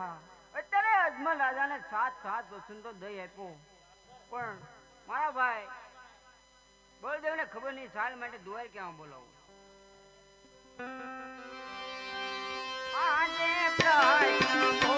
હા. અત્યારે અજમલ રાજાને સાત સાત વસંતો દઈ આપ્યો. પણ મારા ભાઈ, બળદેવને ખબર નહીં સાલ માટે દુવાર ક્યાં બોલાવું. આજે પ્રશ્ન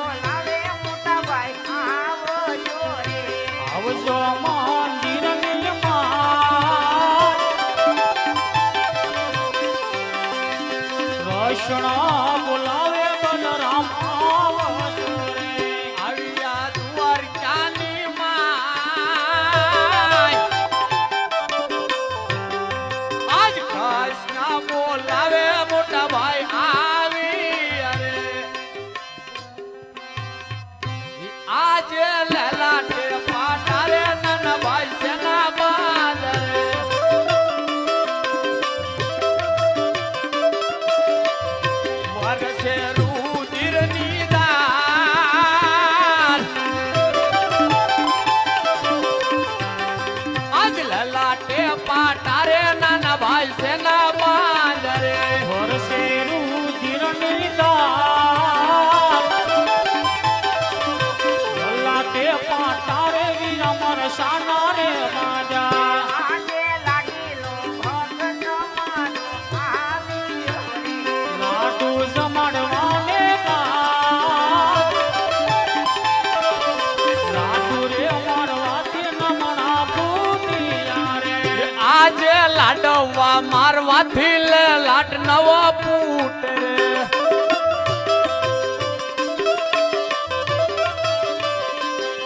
લે લાટ નવો પૂટ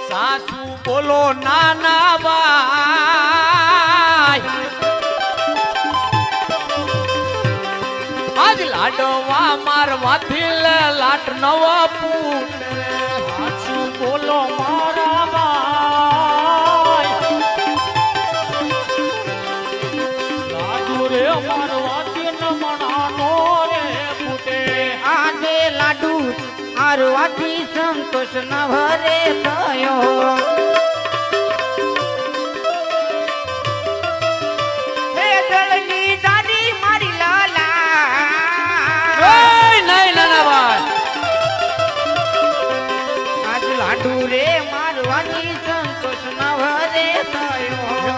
સાસુ બોલો નાના ભાઈ લાડવા મારવાથી લાટ નવો પૂટ ન ભરે થયો.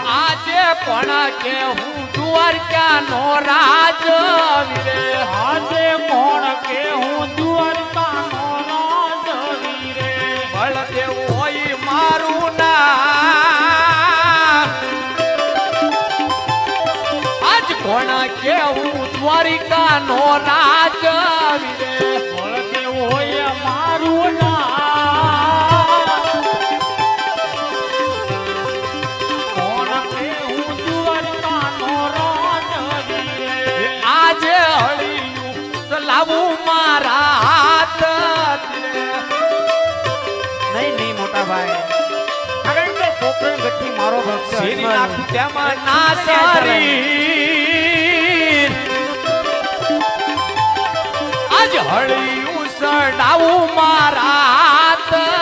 આજે પણ કે હું દ્વારકા નો રાજ હાજે આજે કોણ કે હું દ્વારકાનો કોણ કે હું દ્વારિકા નો રાજ વીરે મારો ભક્ત ના આજ હળી ઉસડાવું મારા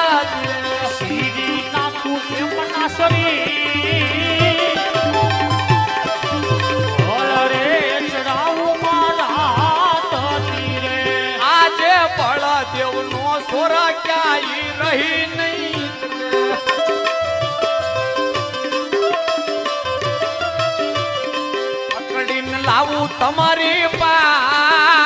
તમારી પાસ.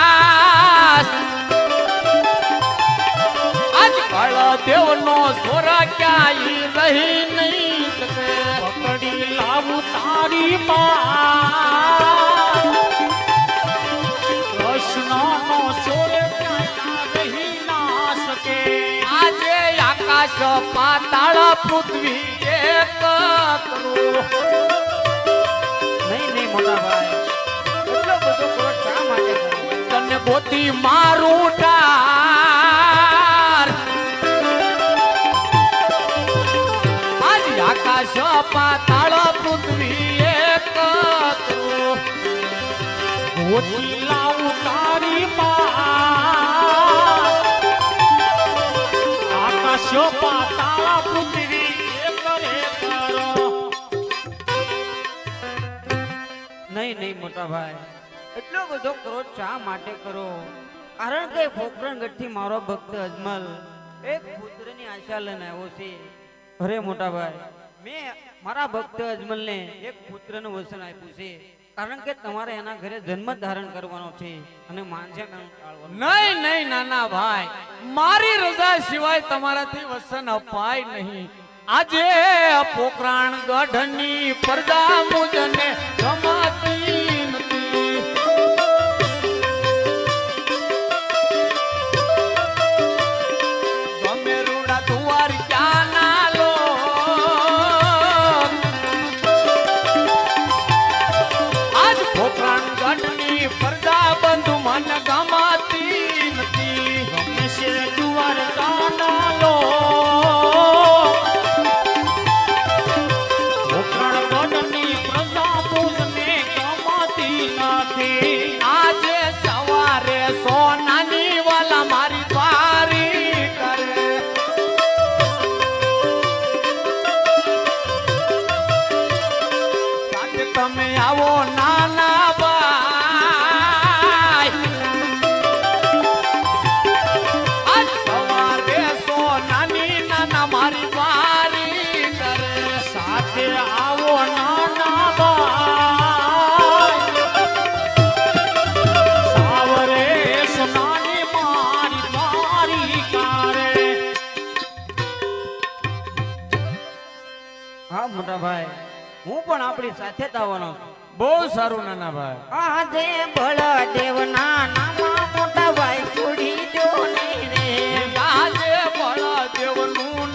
આજ બળદેવ નો સોરા ક્યાંય રહી નહીં પકડી લાવું તારી આજે આકાશ પાતાળ પૃથ્વી એક નહીં નહીં મોટા ભાઈ તને ગોતી મારું ડાર આજ આકાશ પાતાળ પૃથ્વી એક ગોતી લાવું તારી આકાશ પાતાળ પૃથ્વી નહીં નહીં મોટા ભાઈ. એટલો બધો ક્રોધ શા માટે કરો? કારણ કે પોકરણ ગઠ્ઠી મારો ભક્ત અજમલ એક પુત્રની આશા લઈને આવ્યો છે. અરે મોટા ભાઈ મેં મારા ભક્ત અજમલને એક પુત્રનું વચન આપ્યું છે. કારણ કે તમારે એના ઘરે જન્મ ધારણ કરવાનો છે અને નહીં નહીં, નાના ભાઈ. મારી રજા સિવાય તમારાથી વસન અપાય નહીં. આજે પોકરાણ ગઢની પરદા મુજને હા મોટા ભાઈ. હું પણ આપણી સાથે જ આવવાનો બહુ સારું નાના ભાઈ. આજે બળદેવના નાના મોટા ભાઈ છોડી દો ને રે. આજે બળદેવનું નામ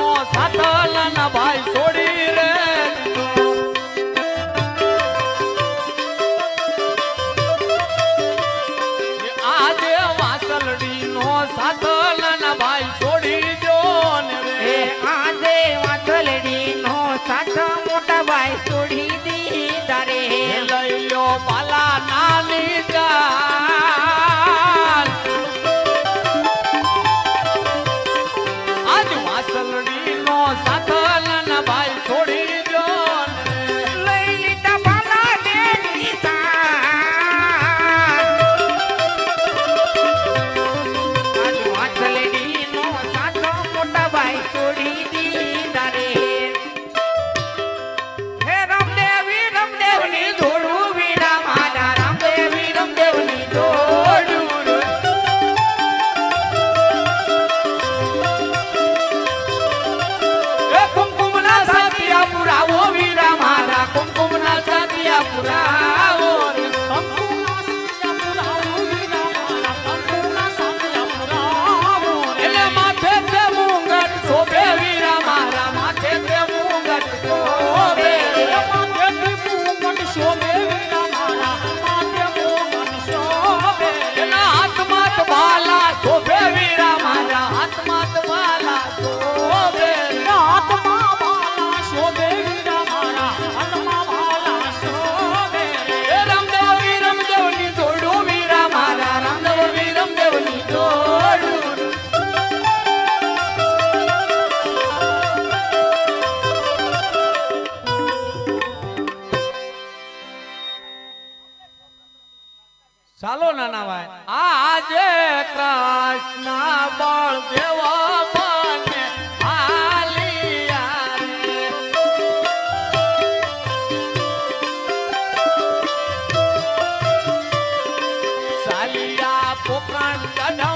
હળિયાનો સાથ નાના ભાઈ છોડી રે. આજે વાસલડીનો સાથ નાના ભાઈ છોડી દો ને આજે વાંચલડીનો સાચો મોટા ભાઈ છોડી દીધા રે લઈ લો પાલા ચાલો નાના ભાઈ. આજે કૃષ્ણ બળ દેવા મને પોકરણ ગઢ